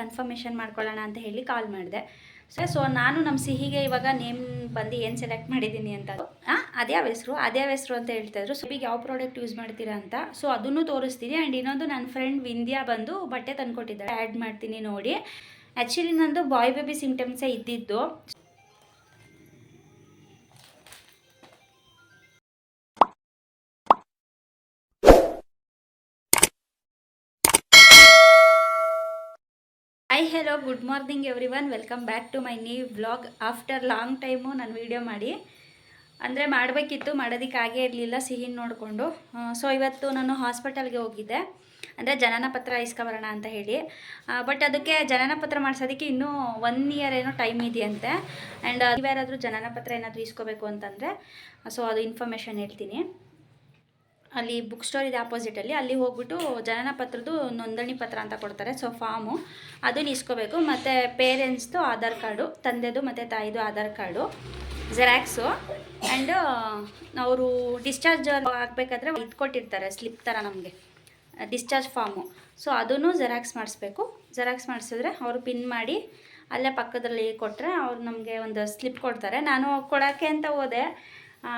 Confirmation ಮಾಡ್ಕೊಳ್ಳೋಣ ಅಂತ ಹೇಳಿ ಕಾಲ್ ಮಾಡಿದೆ. ಸೊ ಸೊ ನಾನು ನಮ್ಮ ಸಿಹಿಗೆ ಇವಾಗ ನೇಮ್ ಬಂದು ಏನು ಸೆಲೆಕ್ಟ್ ಮಾಡಿದ್ದೀನಿ ಅಂತ ಹಾಂ ಅದ್ಯಾವ ಹೆಸರು ಅದ್ಯಾವ ಹೆಸರು ಅಂತ ಹೇಳ್ತಾ ಇದ್ರು. ಸೊ ಈಗ ಯಾವ ಪ್ರಾಡಕ್ಟ್ ಯೂಸ್ ಮಾಡ್ತೀರಾ ಅಂತ. ಸೊ ಅದನ್ನು ತೋರಿಸ್ತೀನಿ. ಆ್ಯಂಡ್ ಇನ್ನೊಂದು ನನ್ನ ಫ್ರೆಂಡ್ ವಿಂದ್ಯಾ ಬಂದು ಬಟ್ಟೆ ತಂದ್ಕೊಟ್ಟಿದ್ದಾರೆ ಆ್ಯಡ್ ಮಾಡ್ತೀನಿ ನೋಡಿ. ಆ್ಯಕ್ಚುಲಿ ನಂದು ಬಾಯ್ ಬೇಬಿ ಸಿಂಟಮ್ಸೇ ಇದ್ದಿದ್ದು. Hi hello good morning every one welcome back to my new vlog after long time ನಾನು ವೀಡಿಯೋ ಮಾಡಿ. ಅಂದರೆ ಮಾಡಬೇಕಿತ್ತು, ಮಾಡೋದಕ್ಕೆ ಆಗೇ ಇರಲಿಲ್ಲ ಸಿಹಿ ನೋಡಿಕೊಂಡು. ಸೊ ಇವತ್ತು ನಾನು ಹಾಸ್ಪಿಟಲ್ಗೆ ಹೋಗಿದ್ದೆ. ಅಂದರೆ ಜನನ ಪತ್ರ ಇಸ್ಕೊಬರೋಣ ಅಂತ ಹೇಳಿ. ಬಟ್ ಅದಕ್ಕೆ ಜನನ ಪತ್ರ ಮಾಡಿಸೋದಕ್ಕೆ ಇನ್ನೂ ಒನ್ ಇಯರ್ ಏನೋ ಟೈಮ್ ಇದೆಯಂತೆ. ಆ್ಯಂಡ್ ಯಾರಾದರೂ ಜನನ ಪತ್ರ ಏನಾದರೂ ಇಸ್ಕೋಬೇಕು ಅಂತಂದರೆ ಸೊ ಅದು ಇನ್ಫಾರ್ಮೇಷನ್ ಹೇಳ್ತೀನಿ. ಅಲ್ಲಿ ಬುಕ್ ಸ್ಟೋರ್ ಇದೆ ಆಪೋಸಿಟಲ್ಲಿ ಅಲ್ಲಿ. ಹೋಗ್ಬಿಟ್ಟು ಜನನ ಪತ್ರದ್ದು ನೋಂದಣಿ ಪತ್ರ ಅಂತ ಕೊಡ್ತಾರೆ. ಸೊ ಫಾರ್ಮು ಅದನ್ನ ಇಸ್ಕೋಬೇಕು. ಮತ್ತು ಪೇರೆಂಟ್ಸ್ದು ಆಧಾರ್ ಕಾರ್ಡು, ತಂದೆದು ಮತ್ತು ತಾಯಿದು ಆಧಾರ್ ಕಾರ್ಡು ಜೆರಾಕ್ಸು ಆ್ಯಂಡ್ ಅವರು ಡಿಸ್ಚಾರ್ಜ್ ಆಗಬೇಕಾದ್ರೆ ಇದು ಕೊಟ್ಟಿರ್ತಾರೆ ಸ್ಲಿಪ್ ಥರ ನಮಗೆ. ಡಿಸ್ಚಾರ್ಜ್ ಫಾರ್ಮು ಸೊ ಅದನ್ನು ಜೆರಾಕ್ಸ್ ಮಾಡಿಸ್ಬೇಕು. ಜೆರಾಕ್ಸ್ ಮಾಡಿಸಿದ್ರೆ ಅವರು ಪಿನ್ ಮಾಡಿ ಅಲ್ಲೇ ಪಕ್ಕದಲ್ಲಿ ಕೊಟ್ಟರೆ ಅವ್ರು ನಮಗೆ ಒಂದು ಸ್ಲಿಪ್ ಕೊಡ್ತಾರೆ. ನಾನು ಕೊಡೋಕ್ಕೆ ಅಂತ ಹೋದೆ.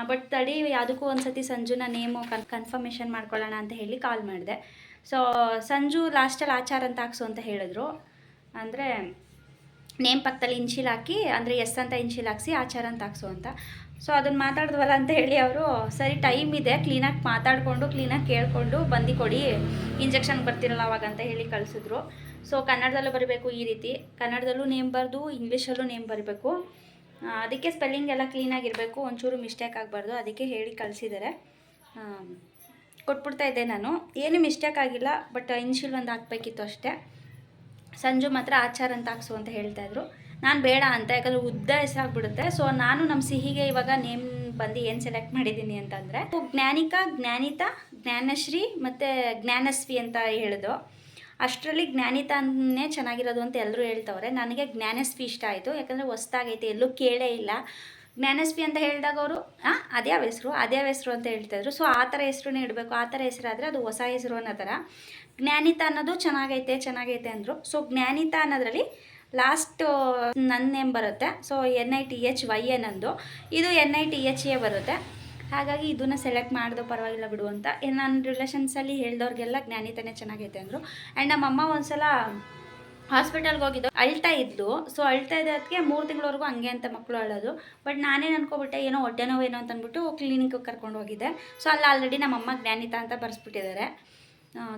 ಬಟ್ ತಡಿ, ಯಾವುದಕ್ಕೂ ಒಂದು ಸತಿ ಸಂಜುನ ನೇಮು ಕನ್ ಕನ್ಫರ್ಮೇಷನ್ ಮಾಡ್ಕೊಳ್ಳೋಣ ಅಂತ ಹೇಳಿ ಕಾಲ್ ಮಾಡಿದೆ. ಸೊ ಸಂಜು ಲಾಸ್ಟಲ್ಲಿ ಆಚಾರ ಅಂತ ಹಾಕ್ಸು ಅಂತ ಹೇಳಿದ್ರು. ಅಂದರೆ ನೇಮ್ ಪಕ್ಕದಲ್ಲಿ ಇನ್ಶಿಲ್ ಹಾಕಿ, ಅಂದರೆ ಎಸ್ ಅಂತ ಇನ್ಶಿಲ್ ಹಾಕ್ಸಿ, ಆಚಾರ ಅಂತ ಹಾಕ್ಸು ಅಂತ. ಸೊ ಅದನ್ನು ಮಾತಾಡಿದ್ವಲ್ಲ ಅಂತ ಹೇಳಿ ಅವರು, ಸರಿ ಟೈಮ್ ಇದೆ ಕ್ಲೀನಾಗಿ ಮಾತಾಡಿಕೊಂಡು ಕ್ಲೀನಾಗಿ ಕೇಳಿಕೊಂಡು ಬಂದು ಕೊಡಿ. ಇಂಜೆಕ್ಷನ್ ಬರ್ತಿರಲ್ಲ ಅವಾಗ ಅಂತ ಹೇಳಿ ಕಳಿಸಿದ್ರು. ಸೊ ಕನ್ನಡದಲ್ಲೂ ಬರಬೇಕು ಈ ರೀತಿ. ಕನ್ನಡದಲ್ಲೂ ನೇಮ್ ಬರೆದು ಇಂಗ್ಲೀಷಲ್ಲೂ ನೇಮ್ ಬರಬೇಕು. ಅದಕ್ಕೆ ಸ್ಪೆಲ್ಲಿಂಗ್ ಎಲ್ಲ ಕ್ಲೀನಾಗಿರಬೇಕು ಒಂಚೂರು ಮಿಸ್ಟೇಕ್ ಆಗಬಾರ್ದು. ಅದಕ್ಕೆ ಹೇಳಿ ಕಳಿಸಿದ್ದಾರೆ ಕೊಟ್ಬಿಡ್ತಾ ಇದ್ದೆ ನಾನು. ಏನು ಮಿಸ್ಟೇಕ್ ಆಗಿಲ್ಲ ಬಟ್ ಇನ್ಶಿಲ್ ಒಂದು ಹಾಕ್ಬೇಕಿತ್ತು ಅಷ್ಟೇ. ಸಂಜು ಮಾತ್ರ ಆಚಾರ ಅಂತ ಹಾಕ್ಸು ಅಂತ ಹೇಳ್ತಾ ಇದ್ರು. ನಾನು ಬೇಡ ಅಂತ, ಯಾಕಂದರೆ ಉದ್ದ ಹೆಸರಾಗ್ಬಿಡುತ್ತೆ. ಸೊ ನಾನು ನಮ್ಮ ಸಿಹಿಗೆ ಇವಾಗ ನೇಮ್ ಬಂದು ಏನು ಸೆಲೆಕ್ಟ್ ಮಾಡಿದ್ದೀನಿ ಅಂತಂದರೆ, ಜ್ಞಾನಿಕಾ, ಜ್ಞಾನಿತಾ, ಜ್ಞಾನಶ್ರೀ ಮತ್ತು ಜ್ಞಾನಸ್ವಿ ಅಂತ ಹೇಳಿದ್ರು ಅಷ್ಟರಲ್ಲಿ ಜ್ಞಾನಿತಾನೇ ಚೆನ್ನಾಗಿರೋದು ಅಂತ ಎಲ್ಲರೂ ಹೇಳ್ತವ್ರೆ. ನನಗೆ ಜ್ಞಾನಸ್ವಿ ಇಷ್ಟ ಆಯಿತು. ಯಾಕಂದರೆ ಹೊಸ್ದಾಗೈತೆ, ಎಲ್ಲೂ ಕೇಳೇ ಇಲ್ಲ. ಜ್ಞಾನಸ್ವಿ ಅಂತ ಹೇಳಿದಾಗ ಅವರು ಹಾಂ ಅದ್ಯಾವ ಹೆಸರು ಅದ್ಯಾವ ಹೆಸರು ಅಂತ ಹೇಳ್ತಾಯಿದ್ರು ಸೊ ಆ ಥರ ಹೆಸರುನೇ ಇಡಬೇಕು, ಆ ಥರ ಹೆಸರಾದರೆ ಅದು ಹೊಸ ಹೆಸರು ಅನ್ನೋ ಥರ. ಜ್ಞಾನಿತ ಅನ್ನೋದು ಚೆನ್ನಾಗೈತೆ ಚೆನ್ನಾಗೈತೆ ಅಂದರು. ಸೊ ಜ್ಞಾನಿತ ಅನ್ನೋದ್ರಲ್ಲಿ ಲಾಸ್ಟ್ ನನ್ನ ನೇಮ್ ಬರುತ್ತೆ. So N I T H Y N ಅಂದು ಇದು N I T H A ಬರುತ್ತೆ. ಹಾಗಾಗಿ ಇದನ್ನು ಸೆಲೆಕ್ಟ್ ಮಾಡಿದೋ ಪರವಾಗಿಲ್ಲ ಬಿಡು ಅಂತ. ನನ್ನ ರಿಲೇಷನ್ಸಲ್ಲಿ ಹೇಳ್ದವ್ರಿಗೆಲ್ಲ ಜ್ಞಾನಿತಾನೇ ಚೆನ್ನಾಗೈತೆ ಅಂದರು. ಆ್ಯಂಡ್ ನಮ್ಮಮ್ಮ ಒಂದ್ಸಲ ಹಾಸ್ಪಿಟಲ್ಗೆ ಹೋಗಿದ್ದು, ಅಳ್ತಾ ಇದ್ಲು. ಸೊ ಅಳ್ತಾ ಇದ್ದಕ್ಕೆ ಮೂರು ತಿಂಗಳವರೆಗೂ ಹಂಗೆ ಅಂತ ಮಕ್ಕಳು ಅಳೋದು. ಬಟ್ ನಾನೇನು ಅನ್ಕೋಬಿಟ್ಟೆ, ಏನೋ ಹೊಟ್ಟೆ ನೋವು ಏನೋ ಅಂತ ಅಂದ್ಬಿಟ್ಟು ಕ್ಲಿನಿಕ್ಗೆ ಕರ್ಕೊಂಡು ಹೋಗಿದ್ದೆ. ಸೊ ಅಲ್ಲಿ ಆಲ್ರೆಡಿ ನಮ್ಮಮ್ಮ ಜ್ಞಾನಿತಾ ಅಂತ ಬರೆಸ್ಬಿಟ್ಟಿದ್ದಾರೆ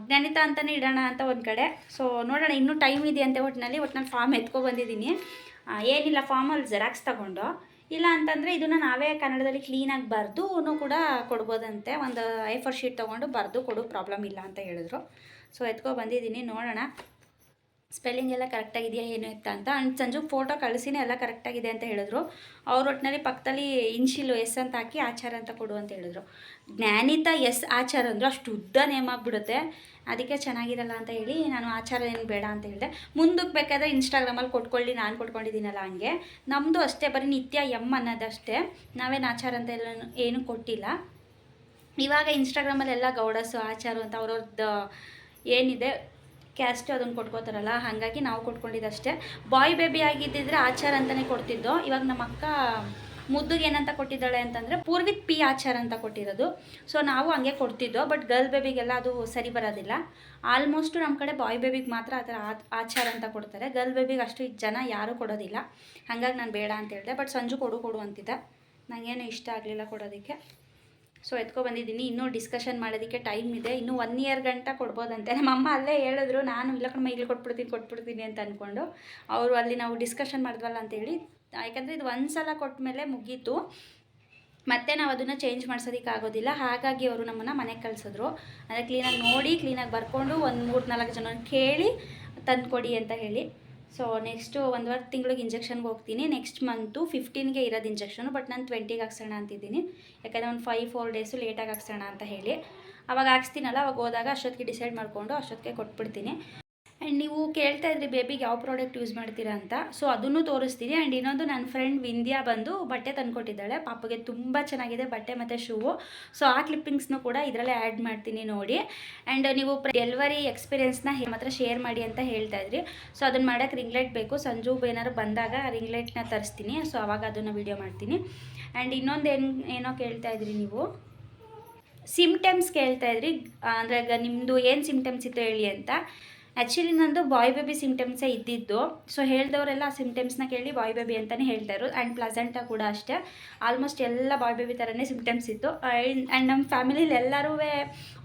ಜ್ಞಾನಿತಾ ಅಂತಲೇ ಇಡೋಣ ಅಂತ ಒಂದು ಕಡೆ. ಸೊ ನೋಡೋಣ, ಇನ್ನೂ ಟೈಮ್ ಇದೆ ಅಂತ ಒಟ್ಟಿನಲ್ಲಿ ಒಟ್ಟಿನಲ್ಲಿ ಫಾರ್ಮ್ ಎತ್ಕೊ ಬಂದಿದ್ದೀನಿ ಏನಿಲ್ಲ ಫಾರ್ಮಲ್ಲಿ ಜೆರಾಕ್ಸ್ ತಗೊಂಡು. ಇಲ್ಲ ಅಂತಂದರೆ ಇದನ್ನು ನಾವೇ ಕನ್ನಡದಲ್ಲಿ ಕ್ಲೀನಾಗಿ ಬರೆದು ಕೂಡ ಕೊಡ್ಬೋದಂತೆ. ಒಂದು ಐ ಫೋರ್ ಶೀಟ್ ತೊಗೊಂಡು ಬರೆದು ಕೊಡು ಪ್ರಾಬ್ಲಮ್ ಇಲ್ಲ ಅಂತ ಹೇಳಿದ್ರು. ಸೊ ಎತ್ಕೊ ಬಂದಿದ್ದೀನಿ, ನೋಡೋಣ. ಸ್ಪೆಲ್ಲಿಂಗ್ ಎಲ್ಲ ಕರೆಕ್ಟಾಗಿದೆಯಾ, ಏನು ಎತ್ತ ಅಂತ. ಅಂಡ್ ಸಂಜು ಫೋಟೋ ಕಳಿಸಿನೇ ಎಲ್ಲ ಕರೆಕ್ಟಾಗಿದೆ ಅಂತ ಹೇಳಿದ್ರು. ಅವ್ರ ಒಟ್ಟಿನಲ್ಲಿ ಪಕ್ಕದಲ್ಲಿ ಇನ್ಶಿಲು ಎಸ್ ಅಂತ ಹಾಕಿ ಆಚಾರ ಅಂತ ಕೊಡು ಅಂತ ಹೇಳಿದ್ರು. ಜ್ಞಾನಿತ ಎಸ್ ಆಚಾರ ಅಂದರು, ಅಷ್ಟು ಉದ್ದ ನೇಮ್ ಆಗಿಬಿಡುತ್ತೆ. ಅದಕ್ಕೆ ಚೆನ್ನಾಗಿರಲ್ಲ ಅಂತ ಹೇಳಿ ನಾನು ಆಚಾರ ಏನು ಬೇಡ ಅಂತ ಹೇಳಿದೆ. ಮುಂದಕ್ಕೆ ಬೇಕಾದರೆ ಇನ್ಸ್ಟಾಗ್ರಾಮಲ್ಲಿ ಕೊಟ್ಕೊಳ್ಳಿ, ನಾನು ಕೊಟ್ಕೊಂಡಿದ್ದೀನಲ್ಲ ಹಂಗೆ. ನಮ್ಮದು ಅಷ್ಟೇ, ಬರೀ ನಿತ್ಯ ಎಂ ಅನ್ನೋದಷ್ಟೇ. ನಾವೇನು ಆಚಾರ ಅಂತ ಎಲ್ಲ ಏನು ಕೊಟ್ಟಿಲ್ಲ. ಇವಾಗ ಇನ್ಸ್ಟಾಗ್ರಾಮಲ್ಲೆಲ್ಲ ಗೌಡಸು, ಆಚಾರು ಅಂತ ಅವ್ರವ್ರದ್ದು ಏನಿದೆ ಕ್ಯಾಸ್ಟ್ ಅದನ್ನು ಕೊಟ್ಕೋತಾರಲ್ಲ, ಹಾಗಾಗಿ ನಾವು ಕೊಟ್ಕೊಂಡಿದ್ದಷ್ಟೇ ಬಾಯ್ ಬೇಬಿ ಆಗಿದ್ದಿದ್ರೆ ಆಚಾರ ಅಂತಲೇ ಕೊಡ್ತಿದ್ದೋ, ಇವಾಗ ನಮ್ಮ ಅಕ್ಕ ಮುದ್ದುಗೆ ಏನಂತ ಕೊಟ್ಟಿದ್ದಾಳೆ ಅಂತಂದರೆ ಪೂರ್ವಿತ್ ಪಿ ಆಚಾರ ಅಂತ ಕೊಟ್ಟಿರೋದು. ಸೊ ನಾವು ಹಂಗೆ ಕೊಡ್ತಿದ್ದೋ ಬಟ್ ಗರ್ಲ್ ಬೇಬಿಗೆಲ್ಲ ಅದು ಸರಿ ಬರೋದಿಲ್ಲ. ಆಲ್ಮೋಸ್ಟು ನಮ್ಮ ಕಡೆ ಬಾಯ್ ಬೇಬಿಗೆ ಮಾತ್ರ ಆ ಥರ ಆಚಾರ ಅಂತ ಕೊಡ್ತಾರೆ. ಗರ್ಲ್ ಬೇಬಿಗೆ ಅಷ್ಟು ಜನ ಯಾರೂ ಕೊಡೋದಿಲ್ಲ. ಹಾಗಾಗಿ ನಾನು ಬೇಡ ಅಂತ ಹೇಳಿದೆ ಬಟ್ ಸಂಜು ಕೊಡು ಕೊಡು ಅಂತಿದ್ದೆ. ನನಗೇನು ಇಷ್ಟ ಆಗಲಿಲ್ಲ ಕೊಡೋದಕ್ಕೆ. ಸೊ ಎತ್ಕೊ ಬಂದಿದ್ದೀನಿ ಇನ್ನೂ ಡಿಸ್ಕಷನ್ ಮಾಡೋದಕ್ಕೆ ಟೈಮ್ ಇದೆ. ಇನ್ನೂ ಒನ್ ಇಯರ್ ಗಂಟ ಕೊಡ್ಬೋದಂತೆ. ನಮ್ಮ ಅಮ್ಮ ಅಲ್ಲೇ ಹೇಳಿದ್ರು, ನಾನು ಇಲ್ಲ ಕಣಮ್ಮ, ಇಲ್ಲಿ ಕೊಟ್ಬಿಡ್ತೀನಿ ಕೊಟ್ಬಿಡ್ತೀನಿ ಅಂತ ಅಂದ್ಕೊಂಡು ಅವರು ಅಲ್ಲಿ ನಾವು ಡಿಸ್ಕಷನ್ ಮಾಡಿದ್ವಲ್ಲ ಅಂತೇಳಿ ಯಾಕಂದರೆ ಇದು ಒಂದು ಸಲ ಕೊಟ್ಟ ಮೇಲೆ ಮುಗೀತು. ಮತ್ತೆ ನಾವು ಅದನ್ನು ಚೇಂಜ್ ಮಾಡ್ಸೋದಕ್ಕೆ ಆಗೋದಿಲ್ಲ. ಹಾಗಾಗಿ ಅವರು ನಮ್ಮನ್ನು ಮನೆಗೆ ಕಳಿಸಿದ್ರು. ಅಂದರೆ ಕ್ಲೀನಾಗಿ ನೋಡಿ ಕ್ಲೀನಾಗಿ ಬರ್ಕೊಂಡು ಒಂದು ಮೂರು ನಾಲ್ಕು ಜನ ಕೇಳಿ ತಂದುಕೊಡಿ ಅಂತ ಹೇಳಿ. ಸೊ ನೆಕ್ಸ್ಟು ಒಂದುವರೆ ತಿಂಗಳಿಗೆ ಇಂಜೆಕ್ಷನ್ಗೆ ಹೋಗ್ತೀನಿ. ನೆಕ್ಸ್ಟ್ ಮಂತು ಫಿಫ್ಟೀನ್ಗೆ ಇರೋದು ಇಂಜೆಕ್ಷನು ಬಟ್ ನಾನು ಟ್ವೆಂಟಿಗೆ ಹಾಕ್ಸೋಣ ಅಂತಿದ್ದೀನಿ. ಯಾಕಂದರೆ ಒಂದು ಫೈವ್ ಫೋರ್ ಡೇಸು ಲೇಟಾಗಿ ಹಾಕ್ಸೋಣ ಅಂತ ಹೇಳಿ. ಅವಾಗ ಹಾಕ್ಸ್ತೀನಲ್ಲ, ಅವಾಗ ಹೋದಾಗ ಅಷ್ಟೊತ್ತಿಗೆ ಡಿಸೈಡ್ ಮಾಡಿಕೊಂಡು ಅಷ್ಟೊತ್ತಿಗೆ ಕೊಟ್ಬಿಡ್ತೀನಿ. ಆ್ಯಂಡ್ ನೀವು ಕೇಳ್ತಾ ಇದ್ರಿ ಬೇಬಿಗೆ ಯಾವ ಪ್ರಾಡಕ್ಟ್ ಯೂಸ್ ಮಾಡ್ತೀರಾ ಅಂತ? ಸೊ ಅದನ್ನು ತೋರಿಸ್ತೀನಿ. ಆ್ಯಂಡ್ ಇನ್ನೊಂದು ನನ್ನ ಫ್ರೆಂಡ್ ವಿಂದ್ಯಾ ಬಂದು ಬಟ್ಟೆ ತಂದುಕೊಟ್ಟಿದ್ದಾಳೆ. ಪಾಪಗೆ ತುಂಬ ಚೆನ್ನಾಗಿದೆ ಬಟ್ಟೆ ಮತ್ತು ಶೂವು ಸೊ ಆ ಕ್ಲಿಪ್ಪಿಂಗ್ಸ್ನೂ ಕೂಡ ಇದರಲ್ಲೇ ಆ್ಯಡ್ ಮಾಡ್ತೀನಿ ನೋಡಿ. ಆ್ಯಂಡ್ ನೀವು ಡೆಲಿವರಿ ಎಕ್ಸ್ಪೀರಿಯನ್ಸ್ನ ಮಾತ್ರ ಶೇರ್ ಮಾಡಿ ಅಂತ ಹೇಳ್ತಾ ಇದ್ರಿ. ಸೊ ಅದನ್ನು ಮಾಡೋಕ್ಕೆ ರಿಂಗ್ಲೆಟ್ ಬೇಕು. ಸಂಜು ಏನಾದ್ರು ಬಂದಾಗ ರಿಂಗ್ಲೈಟ್ನ ತರಿಸ್ತೀನಿ. ಸೊ ಅವಾಗ ಅದನ್ನು ವೀಡಿಯೋ ಮಾಡ್ತೀನಿ. ಆ್ಯಂಡ್ ಇನ್ನೊಂದು ಏನು, ಏನೋ ಕೇಳ್ತಾ ಇದ್ರಿ ನೀವು? ಸಿಮ್ಟಮ್ಸ್ ಕೇಳ್ತಾ ಇದ್ರಿ. ಅಂದರೆ ನಿಮ್ಮದು ಏನು ಸಿಮ್ಟಮ್ಸ್ ಇತ್ತು ಹೇಳಿ ಅಂತ. ಆ್ಯಕ್ಚುಲಿ ನಂದು ಬಾಯ್ ಬೇಬಿ ಸಿಂಟಮ್ಸೇ ಇದ್ದಿದ್ದು. ಸೊ ಹೇಳ್ದವರೆಲ್ಲ ಆ ಸಿಂಟಮ್ಸ್ನ ಕೇಳಿ ಬಾಯ್ ಬೇಬಿ ಅಂತಲೇ ಹೇಳ್ತಾಯಿದ್ರು ಆ್ಯಂಡ್ ಪ್ಲಸೆಂಟ ಕೂಡ ಅಷ್ಟೇ. ಆಲ್ಮೋಸ್ಟ್ ಎಲ್ಲ ಬಾಯ್ ಬೇಬಿ ಥರನೇ ಸಿಂಟಮ್ಸ್ ಇತ್ತು. ಆ್ಯಂಡ್ ನಮ್ಮ ಫ್ಯಾಮಿಲಿಲಿ ಎಲ್ಲರೂ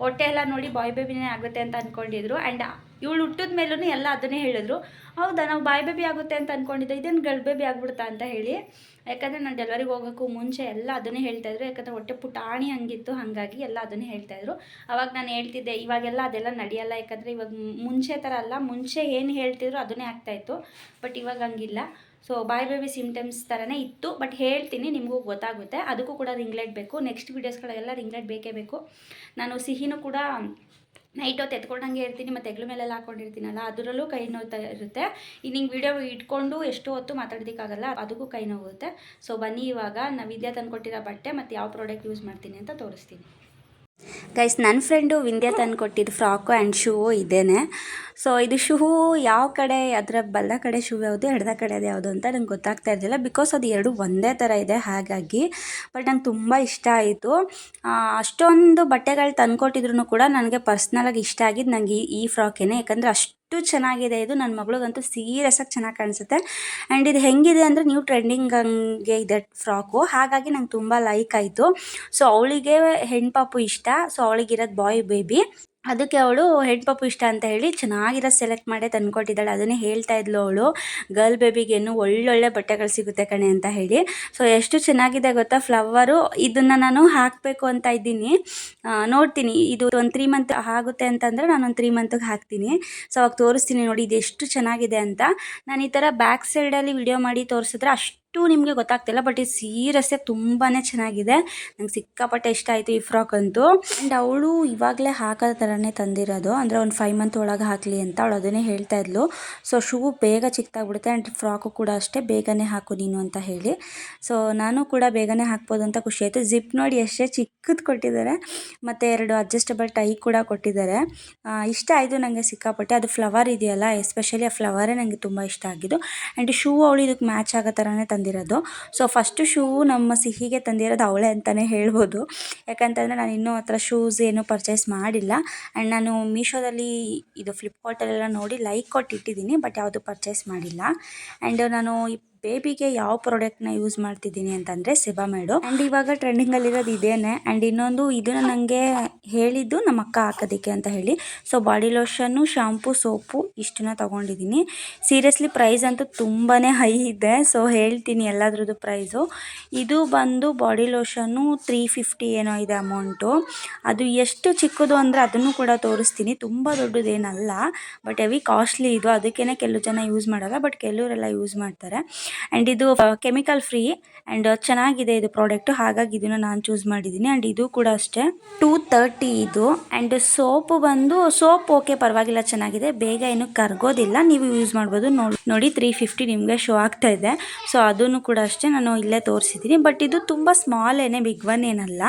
ಹೊಟ್ಟೆ ಎಲ್ಲ ನೋಡಿ ಬಾಯ್ ಬೇಬಿನೇ ಆಗುತ್ತೆ ಅಂತ ಅಂದ್ಕೊಂಡಿದ್ರು ಆ್ಯಂಡ್ ಇವಳು ಹುಟ್ಟಿದ ಮೇಲೂ ಎಲ್ಲ ಅದನ್ನೇ ಹೇಳಿದ್ರು. ಹೌದಾ, ನಾವು ಬಾಯ್ ಬೇಬಿ ಆಗುತ್ತೆ ಅಂತ ಅಂದ್ಕೊಂಡಿದ್ದೆ ಇದೇನು ಗರ್ಲ್ ಬೇಬಿ ಆಗ್ಬಿಡ್ತಾ ಅಂತ ಹೇಳಿ. ಯಾಕಂದರೆ ನಾನು ಡೆಲಿವರಿಗೆ ಹೋಗೋಕ್ಕೂ ಮುಂಚೆ ಎಲ್ಲ ಅದನ್ನೇ ಹೇಳ್ತಾಯಿದ್ರು ಯಾಕಂದರೆ ಹೊಟ್ಟೆ ಪುಟಾಣಿ ಹಂಗಿತ್ತು, ಹಾಗಾಗಿ ಎಲ್ಲ ಅದನ್ನೇ ಹೇಳ್ತಾಯಿದ್ರು ಅವಾಗ ನಾನು ಹೇಳ್ತಿದ್ದೆ, ಇವಾಗೆಲ್ಲ ಅದೆಲ್ಲ ನಡೆಯಲ್ಲ. ಯಾಕಂದರೆ ಇವಾಗ ಮುಂಚೆ ಥರ ಅಲ್ಲ. ಮುಂಚೆ ಏನು ಹೇಳ್ತಿದ್ರು ಅದನ್ನೇ ಆಗ್ತಾಯಿತ್ತು ಬಟ್ ಇವಾಗ ಹಂಗಿಲ್ಲ. ಸೊ ಬಾಯ್ ಬೇಬಿ ಸಿಮ್ಟಮ್ಸ್ ಥರನೇ ಇತ್ತು ಬಟ್ ಹೇಳ್ತೀನಿ, ನಿಮಗೂ ಗೊತ್ತಾಗುತ್ತೆ. ಅದಕ್ಕೂ ಕೂಡ ರಿಂಗ್ಲೈಟ್ ಬೇಕು. ನೆಕ್ಸ್ಟ್ ವೀಡಿಯೋಸ್ಗಳೆಲ್ಲ ರಿಂಗ್ಲೈಟ್ ಬೇಕೇ ಬೇಕು. ನಾನು ಸಿಹಿನೂ ಕೂಡ ನೈಟ್ ಹೊತ್ತು ಎತ್ಕೊಂಡಂಗೆ ಇರ್ತೀನಿ, ಮತ್ತು ಎಗ್ಲ ಮೇಲೆಲ್ಲ ಹಾಕೊಂಡಿರ್ತೀನಲ್ಲ, ಅದರಲ್ಲೂ ಕೈ ನೋವುತ್ತಾ ಇರುತ್ತೆ. ಇನ್ನು ನಿಂಗೆ ವೀಡಿಯೋ ಇಟ್ಕೊಂಡು ಎಷ್ಟು ಹೊತ್ತು ಮಾತಾಡೋದಕ್ಕಾಗಲ್ಲ, ಅದಕ್ಕೂ ಕೈ ನೋವುತ್ತೆ ಸೊ ಬನ್ನಿ ಇವಾಗ. ನಾವು ವಿದ್ಯಾ ತಂದುಕೊಟ್ಟಿರೋ ಬಟ್ಟೆ, ಮತ್ತು ಯಾವ ಪ್ರಾಡಕ್ಟ್ ಯೂಸ್ ಮಾಡ್ತೀನಿ ಅಂತ ತೋರಿಸ್ತೀನಿ. ಗೈಸ್ ನನ್ನ ಫ್ರೆಂಡು ವಿಂಧ್ಯ ತಂದು ಕೊಟ್ಟಿದ್ದು ಫ್ರಾಕು ಆ್ಯಂಡ್ ಶೂ ಇದೇನೆ. ಸೊ ಇದು ಶೂ ಯಾವ ಕಡೆ, ಅದರ ಬಲ್ಲ ಕಡೆ ಶೂ ಯಾವುದು, ಎಡದ ಕಡೆ ಅದು ಯಾವುದು ಅಂತ ನಂಗೆ ಗೊತ್ತಾಗ್ತಾ ಇರಲಿಲ್ಲ. ಬಿಕಾಸ್ ಅದು ಎರಡು ಒಂದೇ ಥರ ಇದೆ, ಹಾಗಾಗಿ. ಬಟ್ ನಂಗೆ ತುಂಬ ಇಷ್ಟ ಆಯಿತು. ಅಷ್ಟೊಂದು ಬಟ್ಟೆಗಳು ತಂದುಕೊಟ್ಟಿದ್ರು ಕೂಡ ನನಗೆ ಪರ್ಸ್ನಲಾಗಿ ಇಷ್ಟ ಆಗಿದ್ದು ನನಗೆ ಈ ಈ ಫ್ರಾಕೇನೆ ಯಾಕಂದರೆ ಅಷ್ಟು ಚೆನ್ನಾಗಿದೆ. ಇದು ನನ್ನ ಮಗಳಿಗಂತೂ ಸೀರಿಯಸ್ಸಾಗಿ ಚೆನ್ನಾಗಿ ಕಾಣಿಸುತ್ತೆ. ಆ್ಯಂಡ್ ಇದು ಹೆಂಗಿದೆ ಅಂದರೆ ನೀವು ಟ್ರೆಂಡಿಂಗ್ ಹಂಗೆ ಇದೆ ಫ್ರಾಕು. ಹಾಗಾಗಿ ನಂಗೆ ತುಂಬ ಲೈಕ್ ಆಯಿತು. ಸೊ, ಅವಳಿಗೆ ಹೆಣ್ಣು ಪಾಪು ಇಷ್ಟ. ಸೊ, ಅವಳಿಗಿರೋದು ಬಾಯ್ ಬೇಬಿ. ಅದಕ್ಕೆ ಅವಳು ಹೆಣ್ ಪಪ್ಪು ಇಷ್ಟ ಅಂತ ಹೇಳಿ ಚೆನ್ನಾಗಿರೋ ಸೆಲೆಕ್ಟ್ ಮಾಡೇ ತಂದ್ಕೊಟ್ಟಿದ್ದಾಳೆ. ಅದನ್ನೇ ಹೇಳ್ತಾ ಇದ್ಲು ಅವಳು. ಗರ್ಲ್ ಬೇಬಿಗೇನು ಒಳ್ಳೊಳ್ಳೆ ಬಟ್ಟೆಗಳು ಸಿಗುತ್ತೆ ಕಣೆ ಅಂತ ಹೇಳಿ. ಸೊ ಎಷ್ಟು ಚೆನ್ನಾಗಿದೆ ಗೊತ್ತಾ? ಫ್ಲವರು ಇದನ್ನು ನಾನು ಹಾಕಬೇಕು ಅಂತ ಇದ್ದೀನಿ. ನೋಡ್ತೀನಿ. ಇದು ಒಂದು ತ್ರೀ ಮಂತ್ ಆಗುತ್ತೆ ಅಂತಂದರೆ ನಾನು ಒಂದು ತ್ರೀ ಮಂತ್ಗೆ ಹಾಕ್ತೀನಿ. ಸೊ ಅವಾಗ ತೋರಿಸ್ತೀನಿ ನೋಡಿ ಇದು ಎಷ್ಟು ಚೆನ್ನಾಗಿದೆ ಅಂತ. ನಾನು ಈ ಥರ ಬ್ಯಾಕ್ ಸೈಡಲ್ಲಿ ವಿಡಿಯೋ ಮಾಡಿ ತೋರಿಸಿದ್ರೆ ಅಷ್ಟು ಅಷ್ಟು ನಿಮಗೆ ಗೊತ್ತಾಗ್ತಿಲ್ಲ ಬಟ್ ಈ ಸೀರಿಯಸ್ಸೇ ತುಂಬಾ ಚೆನ್ನಾಗಿದೆ. ನಂಗೆ ಸಿಕ್ಕಾಪಟ್ಟೆ ಇಷ್ಟ ಆಯಿತು ಈ ಫ್ರಾಕ್ ಅಂತೂ. ಆ್ಯಂಡ್ ಅವಳು ಇವಾಗಲೇ ಹಾಕೋ ಥರನೇ ತಂದಿರೋದು. ಅಂದರೆ ಒಂದು ಫೈವ್ ಮಂತ್ ಒಳಗೆ ಹಾಕಲಿ ಅಂತ ಅವಳು ಅದನ್ನೇ ಹೇಳ್ತಾ ಇದ್ಲು. ಸೊ ಶೂ ಬೇಗ ಚಿಕ್ಕದಾಗ್ಬಿಡುತ್ತೆ ಆ್ಯಂಡ್ ಫ್ರಾಕು ಕೂಡ ಅಷ್ಟೇ, ಬೇಗನೆ ಹಾಕು ನೀನು ಅಂತ ಹೇಳಿ. ಸೊ ನಾನು ಕೂಡ ಬೇಗನೆ ಹಾಕ್ಬೋದು ಅಂತ ಖುಷಿ ಆಯಿತು. ಜಿಪ್ ನೋಡಿ ಎಷ್ಟೇ ಚಿಕ್ಕದು ಕೊಟ್ಟಿದ್ದಾರೆ, ಮತ್ತು ಎರಡು ಅಡ್ಜಸ್ಟಬಲ್ ಟೈ ಕೂಡ ಕೊಟ್ಟಿದ್ದಾರೆ. ಇಷ್ಟ ಆಯಿತು ನನಗೆ ಸಿಕ್ಕಾಪಟ್ಟೆ. ಅದು ಫ್ಲವರ್ ಇದೆಯಲ್ಲ ಎಸ್ಪೆಷಲಿ ಆ ಫ್ಲವರೇ ನನಗೆ ತುಂಬ ಇಷ್ಟ ಆಗಿದ್ದು. ಆ್ಯಂಡ್ ಶೂ ಅವಳು ಇದಕ್ಕೆ ಮ್ಯಾಚ್ ಆಗೋ ಥರನೇ ತಂದಿರೋದು. ಸೊ ಫಸ್ಟು ಶೂ ನಮ್ಮ ಸಿಹಿಗೆ ತಂದಿರೋದು ಅವಳೆ ಅಂತಲೇ ಹೇಳ್ಬೋದು. ಯಾಕಂತಂದರೆ ನಾನು ಇನ್ನೂ ಹತ್ರ ಶೂಸ್ ಏನು ಪರ್ಚೇಸ್ ಮಾಡಿಲ್ಲ. ಆ್ಯಂಡ್ ನಾನು ಮೀಶೋದಲ್ಲಿ ಇದು ಫ್ಲಿಪ್ಕಾರ್ಟಲ್ಲೆಲ್ಲ ನೋಡಿ ಲೈಕ್ ಕೊಟ್ಟು ಇಟ್ಟಿದ್ದೀನಿ ಬಟ್ ಯಾವುದು ಪರ್ಚೇಸ್ ಮಾಡಿಲ್ಲ. ಆ್ಯಂಡ್ ನಾನು ಬೇಬಿಗೆ ಯಾವ ಪ್ರಾಡಕ್ಟ್ನ ಯೂಸ್ ಮಾಡ್ತಿದ್ದೀನಿ ಅಂತಂದರೆ ಸೆಬಾಮೇಡು ಆ್ಯಂಡ್ ಇವಾಗ ಟ್ರೆಂಡಿಂಗಲ್ಲಿರೋದು ಇದೇನೆ. ಆ್ಯಂಡ್ ಇನ್ನೊಂದು ಇದನ್ನು ನನಗೆ ಹೇಳಿದ್ದು ನಮ್ಮ ಅಕ್ಕ ಹಾಕೋದಿಕ್ಕೆ ಅಂತ ಹೇಳಿ. So body lotion shampoo soap ಇಷ್ಟನ್ನ ತಗೊಂಡಿದ್ದೀನಿ. ಸೀರಿಯಸ್ಲಿ ಪ್ರೈಸ್ ಅಂತೂ ತುಂಬಾ ಹೈ ಇದೆ. ಸೊ ಹೇಳ್ತೀನಿ ಎಲ್ಲದ್ರದ್ದು ಪ್ರೈಸು ಇದು ಬಂದು ಬಾಡಿ ಲೋಷನ್ನು ತ್ರೀ ಫಿಫ್ಟಿ ಏನೋ ಇದೆ ಅಮೌಂಟು ಅದು ಎಷ್ಟು ಚಿಕ್ಕದು ಅಂದರೆ ಅದನ್ನು ಕೂಡ ತೋರಿಸ್ತೀನಿ. ತುಂಬ ದೊಡ್ಡದೇನಲ್ಲ ಬಟ್ ಹೆವಿ ಕಾಸ್ಟ್ಲಿ ಇದು. ಅದಕ್ಕೇ ಕೆಲವು ಜನ ಯೂಸ್ ಮಾಡಲ್ಲ ಬಟ್ ಕೆಲವರೆಲ್ಲ ಯೂಸ್ ಮಾಡ್ತಾರೆ. ಆ್ಯಂಡ್ ಇದು ಕೆಮಿಕಲ್ ಫ್ರೀ ಆ್ಯಂಡ್ ಚೆನ್ನಾಗಿದೆ ಇದು ಪ್ರಾಡಕ್ಟು ಹಾಗಾಗಿ ಇದನ್ನು ನಾನು ಚೂಸ್ ಮಾಡಿದ್ದೀನಿ ಆ್ಯಂಡ್ ಇದು ಕೂಡ ಅಷ್ಟೇ. ಟೂ ತರ್ಟಿ ಇದು. ಆ್ಯಂಡ್ ಸೋಪು ಬಂದು ಸೋಪ್ ಓಕೆ ಪರವಾಗಿಲ್ಲ, ಚೆನ್ನಾಗಿದೆ. ಬೇಗ ಏನು ಕರ್ಗೋದಿಲ್ಲ. ನೀವು ಯೂಸ್ ಮಾಡ್ಬೋದು. ನೋಡಿ ನೋಡಿ ತ್ರೀ ಫಿಫ್ಟಿ ನಿಮಗೆ ಶೋ ಆಗ್ತಾ ಇದೆ. ಸೊ ಅದನ್ನು ಕೂಡ ಅಷ್ಟೇ. ನಾನು ಇಲ್ಲೇ ತೋರಿಸಿದ್ದೀನಿ ಬಟ್ ಇದು ತುಂಬ ಸ್ಮಾಲ್ ಏನೇ ಬಿಗ್ ಒನ್ ಏನಲ್ಲ.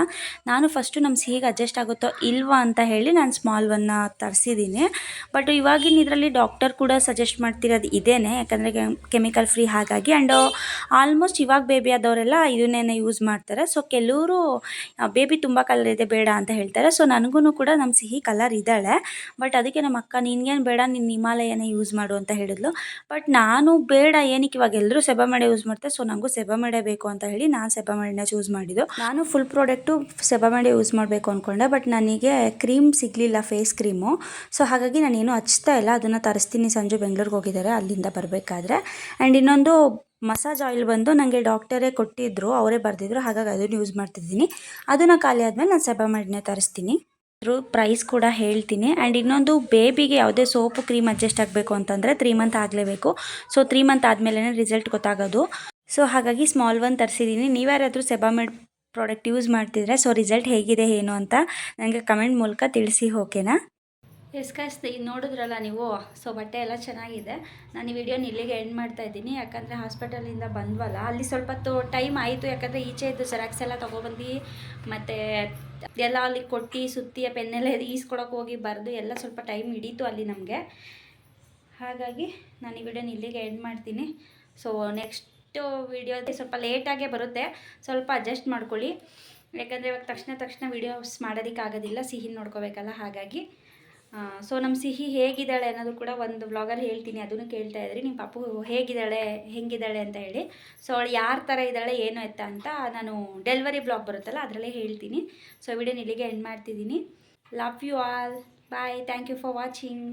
ನಾನು ಫಸ್ಟು ನಮ್ಮ ಸಿಹಿಗೆ ಅಡ್ಜಸ್ಟ್ ಆಗುತ್ತೋ ಇಲ್ವಾ ಅಂತ ಹೇಳಿ ನಾನು ಸ್ಮಾಲ್ ಒನ್ನ ತರಿಸಿದ್ದೀನಿ ಬಟ್ ಇವಾಗಿನ ಇದರಲ್ಲಿ ಡಾಕ್ಟರ್ ಕೂಡ ಸಜೆಸ್ಟ್ ಮಾಡ್ತಿರೋದು ಇದೇನೆ. ಯಾಕಂದರೆ ಕೆಮಿಕಲ್ ಫ್ರೀ ಹಾಗಾಗಿ ಆ್ಯಂಡ್ ಆಲ್ಮೋಸ್ಟ್ ಇವಾಗ ಬೇಬಿ ಆದವರೆಲ್ಲ ಇದನ್ನೇ ಯೂಸ್ ಮಾಡ್ತಾರೆ. ಸೊ ಕೆಲವರು ಬೇಬಿ ತುಂಬ ಕಲರ್ ಇದೆ, ಬೇಡ ಅಂತ ಹೇಳ್ತಾರೆ. ಸೊ ನನಗೂ ಕೂಡ ನಮ್ಮ ಸಿಹಿ ಕಲರ್ ಇದ್ದಾಳೆ. ಬಟ್ ಅದಕ್ಕೆ ನಮ್ಮ ಅಕ್ಕ, ನಿನ್ಗೇನು ಬೇಡ ನಿನ್ನ ಹಿಮಾಲಯನೇ ಯೂಸ್ ಮಾಡು ಅಂತ ಹೇಳಿದ್ಲು. ಬಟ್ ನಾನು ಬೇಡ, ಏನಕ್ಕೆ ಇವಾಗ ಎಲ್ಲರೂ ಸೆಬಮಡೆ ಯೂಸ್ ಮಾಡ್ತಾರೆ ಸೊ ನನಗೂ ಸೆಬಮಡೆ ಬೇಕು ಅಂತ ಹೇಳಿ ನಾನು ಸೆಬಮಡೆನ ಚೂಸ್ ಮಾಡಿದ್ದು. ನಾನು ಫುಲ್ ಪ್ರಾಡಕ್ಟು ಸೆಬಮಡೆ ಯೂಸ್ ಮಾಡಬೇಕು ಅಂದ್ಕೊಂಡೆ ಬಟ್ ನನಗೆ ಕ್ರೀಮ್ ಸಿಗಲಿಲ್ಲ ಫೇಸ್ ಕ್ರೀಮು ಸೊ ಹಾಗಾಗಿ ನಾನೇನು ಹಚ್ತಾ ಇಲ್ಲ. ಅದನ್ನು ತರಿಸ್ತೀನಿ. ಸಂಜೆ ಬೆಂಗಳೂರಿಗೆ ಹೋಗಿದ್ದಾರೆ, ಅಲ್ಲಿಂದ ಬರಬೇಕಾದ್ರೆ. ಆ್ಯಂಡ್ ಇನ್ನೊಂದು ಮಸಾಜ್ ಆಯಿಲ್ ಬಂದು ನನಗೆ ಡಾಕ್ಟರೇ ಕೊಟ್ಟಿದ್ದರು ಅವರೇ ಬರೆದಿದ್ರು, ಹಾಗಾಗಿ ಅದನ್ನು ಯೂಸ್ ಮಾಡ್ತಿದ್ದೀನಿ. ಅದನ್ನು ಖಾಲಿ ಆದಮೇಲೆ ನಾನು ಸೆಬಮೆಡ್ನೇ ತರಿಸ್ತೀನಿ. ಅದ್ರ ಪ್ರೈಸ್ ಕೂಡ ಹೇಳ್ತೀನಿ. ಆ್ಯಂಡ್ ಇನ್ನೊಂದು ಬೇಬಿಗೆ ಯಾವುದೇ ಸೋಪು ಕ್ರೀಮ್ ಅಡ್ಜಸ್ಟ್ ಆಗಬೇಕು ಅಂತಂದರೆ ತ್ರೀ ಮಂತ್ ಆಗಲೇಬೇಕು. ಸೊ ತ್ರೀ ಮಂತ್ ಆದಮೇಲೆ ರಿಸಲ್ಟ್ ಗೊತ್ತಾಗೋದು. ಸೊ ಹಾಗಾಗಿ ಸ್ಮಾಲ್ ಒನ್ ತರಿಸಿದ್ದೀನಿ ನೀವ್ಯಾರಾದರೂ ಸೆಬಾಮೆಡ್ ಪ್ರಾಡಕ್ಟ್ ಯೂಸ್ ಮಾಡ್ತಿದ್ರೆ ಸೊ ರಿಸಲ್ಟ್ ಹೇಗಿದೆ, ಏನು ಅಂತ ನನಗೆ ಕಮೆಂಟ್ ಮೂಲಕ ತಿಳಿಸಿ ಓಕೆನಾ ಎಸ್ ಕಾಯ್ಸ್ ನೋಡಿದ್ರಲ್ಲ ನೀವು? ಸೊ ಬಟ್ಟೆ ಎಲ್ಲ ಚೆನ್ನಾಗಿದೆ. ನಾನು ಈ ವಿಡಿಯೋನ ಇಲ್ಲಿಗೆ ಎಂಡ್ ಮಾಡ್ತಾ ಇದ್ದೀನಿ. ಯಾಕಂದರೆ ಹಾಸ್ಪಿಟಲಿಂದ ಬಂದ್ವಲ್ಲ, ಅಲ್ಲಿ ಸ್ವಲ್ಪ ಹೊತ್ತು ಟೈಮ್ ಆಯಿತು. ಯಾಕಂದರೆ ಈಚೆ ಇದ್ದು ಸೆರಾಕ್ಸ್ ಎಲ್ಲ ತೊಗೊಬಂದು, ಮತ್ತು ಎಲ್ಲ ಅಲ್ಲಿ ಕೊಟ್ಟು, ಸುತ್ತಿಯ ಪೆನ್ನೆಲ್ಲ ಈಸ್ಕೊಳಕ್ಕೆ ಹೋಗಿ ಬರೆದು, ಎಲ್ಲ ಸ್ವಲ್ಪ ಟೈಮ್ ಹಿಡೀತು ಅಲ್ಲಿ ನಮಗೆ. ಹಾಗಾಗಿ ನಾನು ಈ ವಿಡಿಯೋನ ಇಲ್ಲಿಗೆ ಎಂಡ್ ಮಾಡ್ತೀನಿ. ಸೊ ನೆಕ್ಸ್ಟ್ ವಿಡಿಯೋದಲ್ಲಿ ಸ್ವಲ್ಪ ಲೇಟಾಗೇ ಬರುತ್ತೆ. ಸ್ವಲ್ಪ ಅಡ್ಜಸ್ಟ್ ಮಾಡ್ಕೊಳ್ಳಿ. ಯಾಕಂದರೆ ಇವಾಗ ತಕ್ಷಣ ತಕ್ಷಣ ವಿಡಿಯೋಸ್ ಮಾಡೋದಕ್ಕಾಗೋದಿಲ್ಲ. ಸಿಹಿ ನೋಡ್ಕೋಬೇಕಲ್ಲ, ಹಾಗಾಗಿ. ಸೊ ನಮ್ಮ ಸಿಹಿ ಹೇಗಿದ್ದಾಳೆ ಅನ್ನೋದು ಕೂಡ ಒಂದು ವ್ಲಾಗಲ್ಲಿ ಹೇಳ್ತೀನಿ, ಅದನ್ನು ಕೇಳ್ತಾ ಇದ್ರಿ. ನಿಮ್ಮ ಪಾಪು ಹೇಗಿದ್ದಾಳೆ, ಹೆಂಗಿದ್ದಾಳೆ ಅಂತ ಹೇಳಿ. ಸೊ ಅವಳು ಯಾರ ಥರ ಇದ್ದಾಳೆ, ಏನು ಎತ್ತ ಅಂತ ನಾನು ಡೆಲಿವರಿ ಬ್ಲಾಗ್ ಬರುತ್ತಲ್ಲ, ಅದರಲ್ಲೇ ಹೇಳ್ತೀನಿ. ಸೊ ವಿಡಿಯೋ ಇಲ್ಲಿಗೆ ಎಂಡ್ ಮಾಡ್ತಿದ್ದೀನಿ. Love you all bye thank you for watching